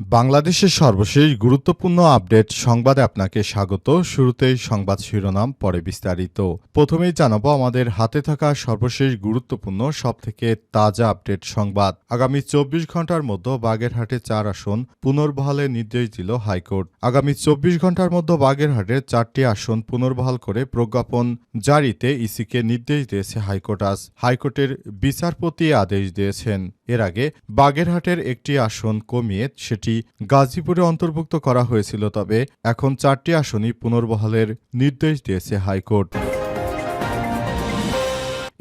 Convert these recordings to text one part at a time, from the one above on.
বাংলাদেশের সর্বশেষ গুরুত্বপূর্ণ আপডেট সংবাদে আপনাকে স্বাগত। শুরুতেই সংবাদ শিরোনাম, পরে বিস্তারিত। প্রথমেই জানাব আমাদের হাতে থাকা সর্বশেষ গুরুত্বপূর্ণ, সবথেকে তাজা আপডেট সংবাদ। আগামী চব্বিশ ঘণ্টার মধ্যে বাগেরহাটে চার আসন পুনর্বহালের নির্দেশ দিল হাইকোর্ট। আগামী চব্বিশ ঘণ্টার মধ্যে বাগেরহাটে চারটি আসন পুনর্বহাল করে প্রজ্ঞাপন জারিতে ইসিকে নির্দেশ দিয়েছে হাইকোর্ট আজ। হাইকোর্টের বিচারপতি আদেশ দিয়েছেন। এর আগে বাগেরহাটের একটি আসন কমিয়ে সেটি গাজীপুরে অন্তর্ভুক্ত করা হয়েছিল, তবে এখন চারটি আসনই পুনর্বহালের নির্দেশ দিয়েছে হাইকোর্ট।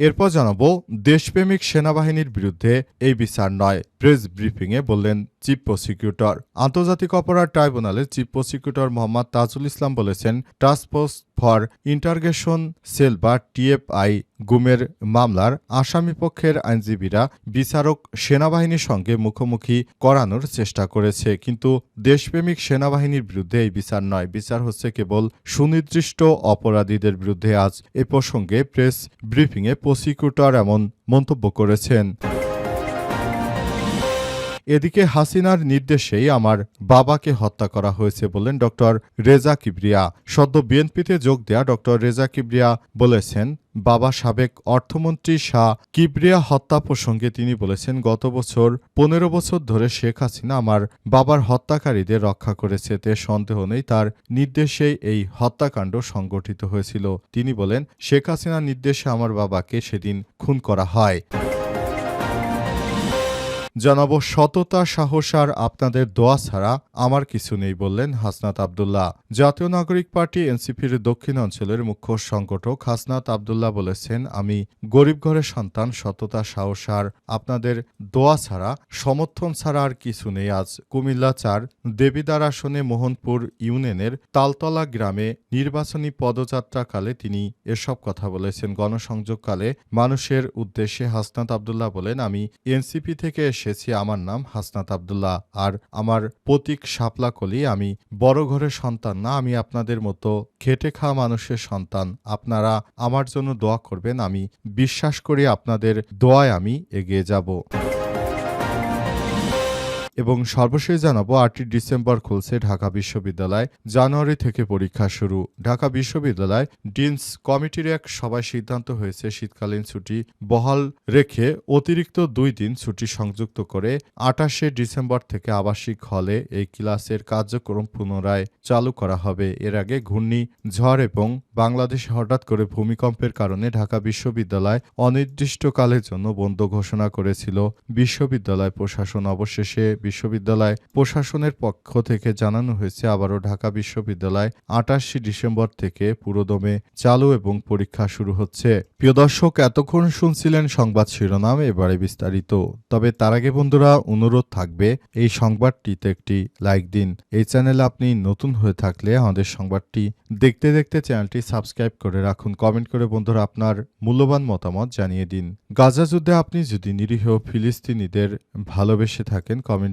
এরপর জানাব, দেশপ্রেমিক সেনাবাহিনীর বিরুদ্ধে এই বিচার নয়, প্রেস ব্রিফিংয়ে বললেন চিফ প্রসিকিউটর। আন্তর্জাতিক অপরাধ ট্রাইব্যুনালের চিফ প্রসিকিউটর মোহাম্মদ তাজুল ইসলাম বলেছেন task force for interrogation cell বা টিএফআই গুমের মামলার আসামি পক্ষের আইনজীবীরা বিচারক সেনাবাহিনীর সঙ্গে মুখোমুখি করানোর চেষ্টা করেছে। কিন্তু দেশপ্রেমিক সেনাবাহিনীর বিরুদ্ধে এই বিচার নয়। বিচার হচ্ছে কেবল সুনির্দিষ্ট অপরাধীদের বিরুদ্ধে। আজ এ প্রসঙ্গে প্রেস ব্রিফিংয়ে প্রসিকিউটর এমন মন্তব্য করেছেন। এদিকে হাসিনার নির্দেশেই আমার বাবাকে হত্যা করা হয়েছে বললেন ডক্টর রেজা কিবরিয়া। সদ্য বিএনপিতে যোগ দেয়া ডক্টর রেজা কিবরিয়া বলেছেন, বাবা সাবেক অর্থমন্ত্রী শাহ কিবরিয়া হত্যা প্রসঙ্গে তিনি বলেছেন, গত বছর পনেরো বছর ধরে শেখ হাসিনা আমার বাবার হত্যাকারীদের রক্ষা করেছে তে সন্দেহ নেই, তার নির্দেশেই এই হত্যাকাণ্ড সংগঠিত হয়েছিল। তিনি বলেন, শেখ হাসিনার নির্দেশে আমার বাবাকে সেদিন খুন করা হয়। জানাব, সততা, সাহস আর আপনাদের দোয়া ছাড়া আমার কিছু নেই বললেন হাসনাত আবদুল্লাহ। জাতীয় নাগরিক পার্টি এনসিপির দক্ষিণ অঞ্চলের মুখ্য সংগঠক হাসনাত আবদুল্লাহ বলেছেন, আমি গরিব ঘরের সন্তান, সততা, সাহস আর আপনাদের দোয়া ছাড়া, সমর্থন ছাড়া আর কিছু নেই। আজ কুমিল্লা চার দেবিদার আসনে মোহনপুর ইউনিয়নের তালতলা গ্রামে নির্বাচনী পদযাত্রাকালে তিনি এসব কথা বলেছেন। গণসংযোগকালে মানুষের উদ্দেশ্যে হাসনাত আবদুল্লাহ বলেন, আমি এনসিপি থেকে এসেছি, আমার নাম হাসনাত আবদুল্লাহ। আর আমার প্রতীক শাপলা কলি, আমি বড় ঘরের সন্তান না, আমি আপনাদের মতো খেটে খাওয়া মানুষের সন্তান। আপনারা আমার জন্য দোয়া করবেন, আমি বিশ্বাস করি আপনাদের দোয়ায় আমি এগিয়ে যাব। এবং সর্বশেষ জানাব আটই ডিসেম্বর খুলছে ঢাকা বিশ্ববিদ্যালয়। জানুয়ারি থেকে পরীক্ষা শুরু। ঢাকা বিশ্ববিদ্যালয় ডিনস কমিটির এক সভায় সিদ্ধান্ত হয়েছে, শীতকালীন ছুটি বহাল রেখে অতিরিক্ত দুই দিন ছুটি সংযুক্ত করে আটাশে ডিসেম্বর থেকে আবাসিক হলে এই ক্লাসের কার্যক্রম পুনরায় চালু করা হবে। এর আগে ঘূর্ণি, ঝড় এবং বাংলাদেশে হঠাৎ করে ভূমিকম্পের কারণে ঢাকা বিশ্ববিদ্যালয় অনির্দিষ্টকালের জন্য বন্ধ ঘোষণা করেছিল। বিশ্ববিদ্যালয় প্রশাসন অবশেষে বিশ্ববিদ্যালয় প্রশাসনের পক্ষ থেকে জানানো হয়েছে, আবারও ঢাকা বিশ্ববিদ্যালয় আটাশি ডিসেম্বর থেকে পুরোদমে চালু এবং পরীক্ষা শুরু হচ্ছে। প্রিয় দর্শক, এতক্ষণ শুনছিলেন সংবাদ শিরোনাম, এবারে বিস্তারিত। তবে তার আগে বন্ধুরা, অনুরোধ থাকবে, এই সংবাদটিতে একটি লাইক দিন। এই চ্যানেল আপনি নতুন হয়ে থাকলে আমাদের সংবাদটি দেখতে দেখতে চ্যানেলটি সাবস্ক্রাইব করে রাখুন। কমেন্ট করে বন্ধুরা আপনার মূল্যবান মতামত জানিয়ে দিন। গাজা যুদ্ধে আপনি যদি নিরীহ ফিলিস্তিনিদের ভালোবেসে থাকেন, কমেন্টে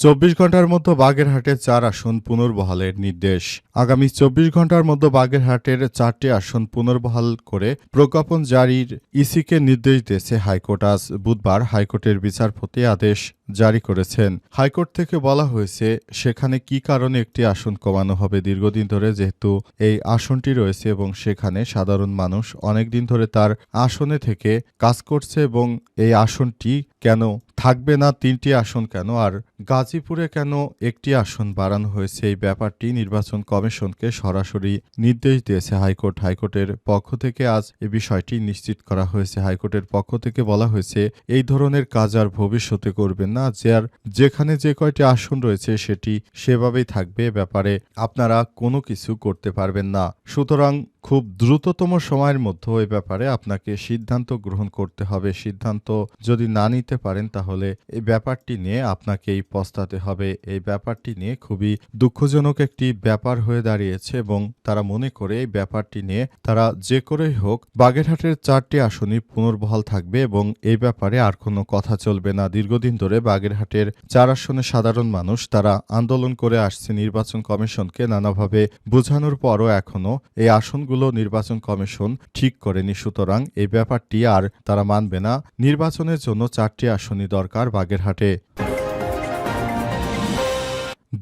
চব্বিশ ঘণ্টার মধ্যে বাগেরহাটের চার আসন পুনর্বহালের নির্দেশ। আগামী চব্বিশ ঘণ্টার মধ্যে বাগেরহাটের চারটি আসন পুনর্বহাল করে প্রজ্ঞাপন জারির ইসিকে নির্দেশ দিয়েছে হাইকোর্ট। আজ বুধবার হাইকোর্টের বিচারপতি আদেশ জারি করেছেন। হাইকোর্ট থেকে বলা হয়েছে, সেখানে কি কারণে একটি আসন কমানো হবে দীর্ঘদিন ধরে যেহেতু এই আসনটি রয়েছে এবং সেখানে সাধারণ মানুষ অনেকদিন ধরে তার আসনে থেকে কাজ করছে এবং এই আসনটি কেন থাকবে না তিনটি আসন কেন? আর গাজীপুরে কেন একটি আসন বাড়ানো হয়েছে? এই ব্যাপারটি নির্বাচন কমিশনকে সরাসরি নির্দেশ দিয়েছে হাইকোর্ট। হাইকোর্টের পক্ষ থেকে আজ এ বিষয়টি নিশ্চিত করা হয়েছে। হাইকোর্টের পক্ষ থেকে বলা হয়েছে, এই ধরনের কাজ আর ভবিষ্যতে করবেন না। যে আর যেখানে যে কয়টি আসন রয়েছে, সেটি সেভাবেই থাকবে। ব্যাপারে আপনারা কোনো কিছু করতে পারবেন না। সুতরাং খুব দ্রুততম সময়ের মধ্যে এই ব্যাপারে আপনাকে সিদ্ধান্ত গ্রহণ করতে হবে। সিদ্ধান্ত যদি না নিতে পারেন তাহলে এই ব্যাপারটি নিয়ে আপনাকেই পস্তাতে হবে। এই ব্যাপারটি নিয়ে খুবই দুঃখজনক একটি ব্যাপার হয়ে দাঁড়িয়েছে এবং তারা মনে করে এই ব্যাপারটি নিয়ে তারা যে করেই হোক বাগেরহাটের চারটি আসনই পুনর্বহাল থাকবে এবং এই ব্যাপারে আর কোনো কথা চলবে না। দীর্ঘদিন ধরে বাগেরহাটের চার আসনে সাধারণ মানুষ তারা আন্দোলন করে আসছে নির্বাচন কমিশনকে। নানাভাবে বোঝানোর পরও এখনও এই আসনগুলো নির্বাচন কমিশন ঠিক করেনি, সুতরাং এই ব্যাপারটি আর তারা মানবে না। নির্বাচনের জন্য চারটি আসনই দরকার বাগেরহাটে।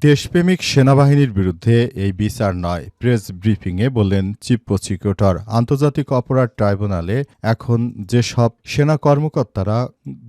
দেশপ্রেমিক সেনাবাহিনীর বিরুদ্ধে এই বিচার নয়, প্রেস ব্রিফিংয়ে বললেন চিফ প্রসিকিউটর। আন্তর্জাতিক অপরাধ ট্রাইব্যুনালে এখন যেসব সেনা কর্মকর্তারা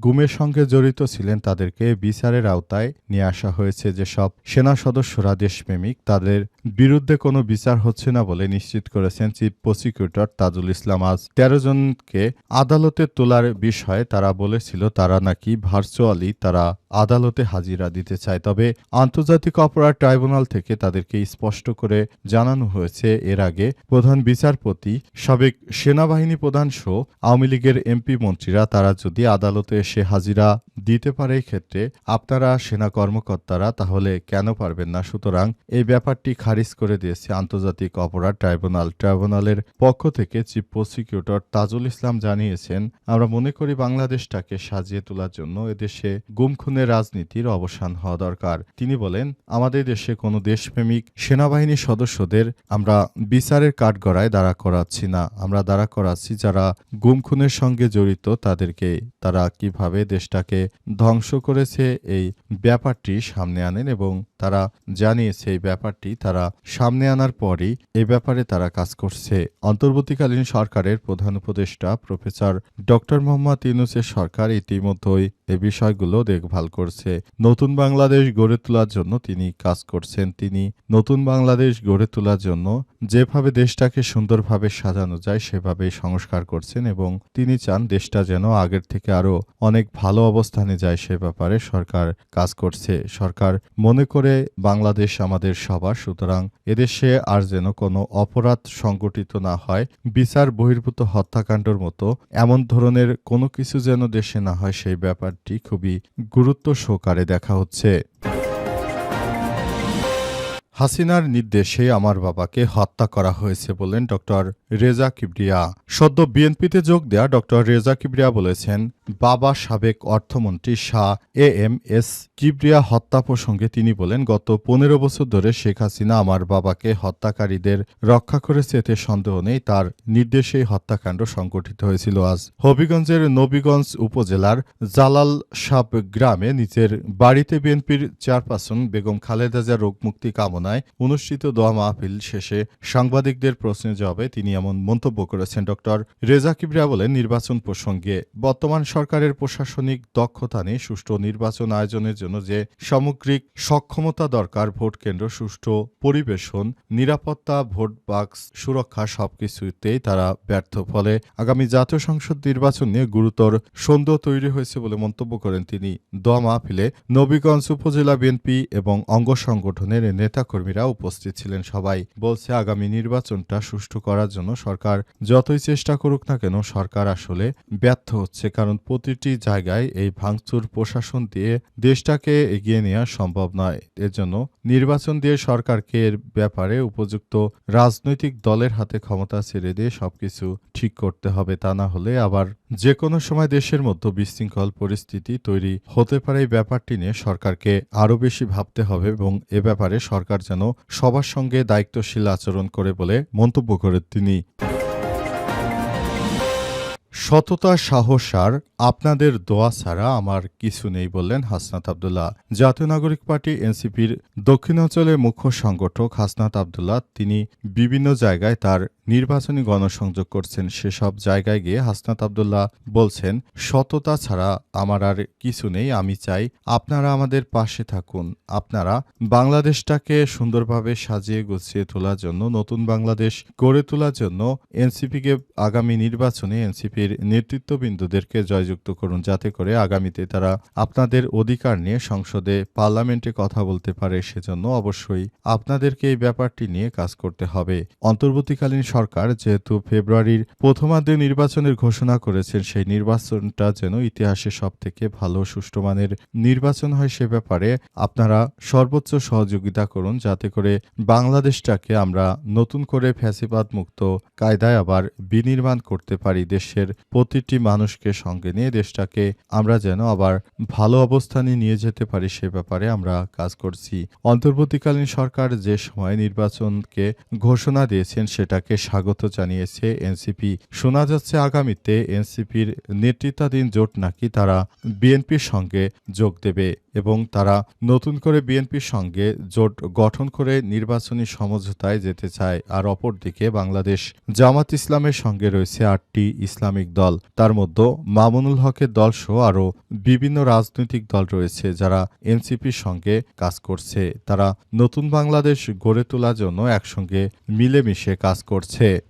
গুমের সঙ্গে জড়িত ছিলেন, তাদেরকে বিচারের আওতায় নিয়ে আসা হয়েছে। যেসব সেনা সদস্যরা দেশপ্রেমিক, তাদের বিরুদ্ধে কোনো বিচার হচ্ছে না বলে নিশ্চিত করেছেন চিফ প্রসিকিউটর তাজুল ইসলাম আজ। তেরো জনকে আদালতে তোলার বিষয়ে তারা বলেছিল তারা নাকি ভার্চুয়ালি তারা আদালতে হাজিরা দিতে চায়। তবে আন্তর্জাতিক অপরাধ ট্রাইব্যুনাল থেকে তাদেরকে স্পষ্ট করে জানানো হয়েছে, এর আগে প্রধান বিচারপতি, সাবেক সেনাবাহিনী প্রধান সহ আওয়ামী লীগের এমপি মন্ত্রীরা তারা যদি আদালতে এসে হাজিরা দিতে পারে ক্ষেত্রে আপনারা সেনা কর্মকর্তারা তাহলে কেন পারবেন না? সুতরাং এই ব্যাপারটি খারিজ করে দিয়েছে আন্তর্জাতিক অপরাধ ট্রাইব্যুনাল। ট্রাইব্যুনালের পক্ষ থেকে চিফ প্রসিকিউটর তাজুল ইসলাম জানিয়েছেন, আমরা মনে করি বাংলাদেশটাকে সাজিয়ে তোলার জন্য এদেশে গুম খুনের রাজনীতির অবসান হওয়া দরকার। তিনি বলেন, আমাদের দেশে কোনো দেশপ্রেমিক সেনাবাহিনীর সদস্যদের আমরা বিচারের কাঠগড়ায় দাঁড়া করাচ্ছি না। আমরা দাঁড়া করাচ্ছি যারা গুম খুনের সঙ্গে জড়িত, তাদেরকে তারা কীভাবে দেশটাকে ধ্বংস করেছে এই ব্যাপারটি সামনে আনেন এবং তারা জানিয়েছে এই ব্যাপারটি তারা সামনে আনার পরই এ ব্যাপারে তারা কাজ করছে। অন্তর্বর্তীকালীন সরকারের প্রধান উপদেষ্টা প্রফেসর ডক্টর মোহাম্মদ ইউনুসের সরকার ইতিমধ্যেই এ বিষয়গুলো দেখভাল করছে। নতুন বাংলাদেশ গড়ে তোলার জন্য তিনি কাজ করছেন। তিনি নতুন বাংলাদেশ গড়ে তোলার জন্য যেভাবে দেশটাকে সুন্দরভাবে সাজানো যায়, সেভাবে সংস্কার করছেন এবং তিনি চান দেশটা যেন আগের থেকে আরও অনেক ভালো অবস্থানে যায়, সে ব্যাপারে সরকার কাজ করছে। সরকার মনে করে বাংলাদেশ আমাদের সবার, সুতরাং এদেশে আর যেন কোনো অপরাধ সংগঠিত না হয়, বিচার বহির্ভূত হত্যাকাণ্ডর মতো এমন ধরনের কোনো কিছু যেন দেশে না হয়, সেই ব্যাপারটি খুবই গুরুত্ব সহকারে দেখা হচ্ছে। হাসিনার নির্দেশে আমার বাবাকে হত্যা করা হয়েছে বলেন ডক্টর রেজা কিবরিয়া। সদ্য বিএনপিতে যোগ দেয়া ডক্টর রেজা কিবরিয়া বলেছেন, বাবা সাবেক অর্থমন্ত্রী Shah A M S Kibria হত্যা প্রসঙ্গে তিনি বলেন, গত পনেরো বছর ধরে শেখ হাসিনা আমার বাবাকে হত্যাকারীদের রক্ষা করেছে, এতে সন্দেহ নেই, তার নির্দেশেই হত্যাকাণ্ড সংগঠিত হয়েছিল আজ। হবিগঞ্জের নবীগঞ্জ উপজেলার জালাল সাব গ্রামে নিজের বাড়িতে বিএনপির চেয়ারপারসন বেগম খালেদা রোগমুক্তি কামনায় অনুষ্ঠিত দোয়া মাহফিল শেষে সাংবাদিকদের প্রশ্নের জবাবে তিনি এমন মন্তব্য করেছেন। ডক্টর রেজা কিবরিয়া বলেন, নির্বাচন প্রসঙ্গে বর্তমান সরকারের প্রশাসনিক দক্ষতা নেই সুষ্ঠু নির্বাচন আয়োজনের জন্য যে সামগ্রিক সক্ষমতা দরকার, ভোট কেন্দ্র, সুষ্ঠু পরিবেশন, নিরাপত্তা, ভোট বাক্স সুরক্ষা সবকিছুতেই তারা ব্যর্থ। ফলে আগামী জাতীয় সংসদ নির্বাচন নিয়ে গুরুতর সন্দেহ তৈরি হয়েছে বলে মন্তব্য করেন তিনি। দোয়া মাহফিলে নবীগঞ্জ উপজেলা বিএনপি এবং অঙ্গ সংগঠনের নেতাকর্মীরা উপস্থিত ছিলেন সবাই। বলছে, আগামী নির্বাচনটা সুষ্ঠু করার জন্য সরকার যতই চেষ্টা করুক না কেন, সরকার আসলে ব্যর্থ হচ্ছে। কারণ প্রতিটি জায়গায় এই ভাঙচুর প্রশাসন দিয়ে দেশটাকে এগিয়ে নেওয়া সম্ভব নয়। এর জন্য নির্বাচন দিয়ে সরকারকে এর ব্যাপারে উপযুক্ত রাজনৈতিক দলের হাতে ক্ষমতা ছেড়ে দিয়ে সবকিছু ঠিক করতে হবে। তা না হলে আবার যে কোনো সময় দেশের মধ্যে বিশৃঙ্খল পরিস্থিতি তৈরি হতে পারে। এই ব্যাপারটি নিয়ে সরকারকে আরও বেশি ভাবতে হবে এবং এ ব্যাপারে সরকার যেন সবার সঙ্গে দায়িত্বশীল আচরণ করে বলে মন্তব্য করেন তিনি। সততা, সাহস আর আপনাদের দোয়া ছাড়া আমার কিছু নেই বললেন হাসনাত আবদুল্লাহ। জাতীয় নাগরিক পার্টি এনসিপির দক্ষিণাঞ্চলের মুখ্য সংগঠক হাসনাত আবদুল্লাহ। তিনি বিভিন্ন জায়গায় তার নির্বাচনী গণসংযোগ করছেন সেসব জায়গায় গিয়ে হাসনাত আবদুল্লাহ বলছেন, সততা ছাড়া আমার আর কিছু নেই, আমি চাই আপনারা আমাদের পাশে থাকুন। আপনারা বাংলাদেশটাকে সুন্দরভাবে সাজিয়ে গুছিয়ে তোলার জন্য, নতুন বাংলাদেশ গড়ে তোলার জন্য এনসিপিকে আগামী নির্বাচনে এনসিপির নেতৃত্ববৃন্দদেরকে জয়যুক্ত করুন, যাতে করে আগামীতে তারা আপনাদের অধিকার নিয়ে সংসদে পার্লামেন্টে কথা বলতে পারে। সেজন্য অবশ্যই আপনাদেরকে এই ব্যাপারটি নিয়ে কাজ করতে হবে। অন্তর্বর্তীকালীন সরকার যেহেতু ফেব্রুয়ারির প্রথমার্ধে নির্বাচনের ঘোষণা করেছেন, সেই নির্বাচনটা যেন ইতিহাসে সব থেকে ভালো সুষ্ঠু মানের নির্বাচন হয় সে ব্যাপারে আপনারা সর্বোচ্চ সহযোগিতা করুন, যাতে করে বাংলাদেশটাকে আমরা নতুন করে ফ্যাসিবাদ মুক্ত কায়দায় আবার বিনির্মাণ করতে পারি, দেশের প্রতিটি মানুষকে সঙ্গে নিয়ে দেশটাকে আমরা যেন আবার ভালো অবস্থানে নিয়ে যেতে পারি, সে ব্যাপারে আমরা কাজ করছি। অন্তর্বর্তীকালীন সরকার যে সময় নির্বাচনকে ঘোষণা দিয়েছেন, সেটাকে স্বাগত জানিয়েছে এনসিপি। শোনা যাচ্ছে আগামীতে এনসিপির নেতৃত্বাধীন জোট নাকি তারা বিএনপির সঙ্গে যোগ দেবে। এবং তারা নতুন করে বিএনপির সঙ্গে জোট গঠন করে নির্বাচনী সমঝোতায় যেতে চায়। আর অপরদিকে বাংলাদেশ জামাত ইসলামের সঙ্গে রয়েছে আটটি ইসলামিক দল। তার মধ্যে মামুনুল হকের দল সহ আরও বিভিন্ন রাজনৈতিক দল রয়েছে যারা এনসিপির সঙ্গে কাজ করছে। তারা নতুন বাংলাদেশ গড়ে তোলার জন্য একসঙ্গে মিলেমিশে কাজ করছে।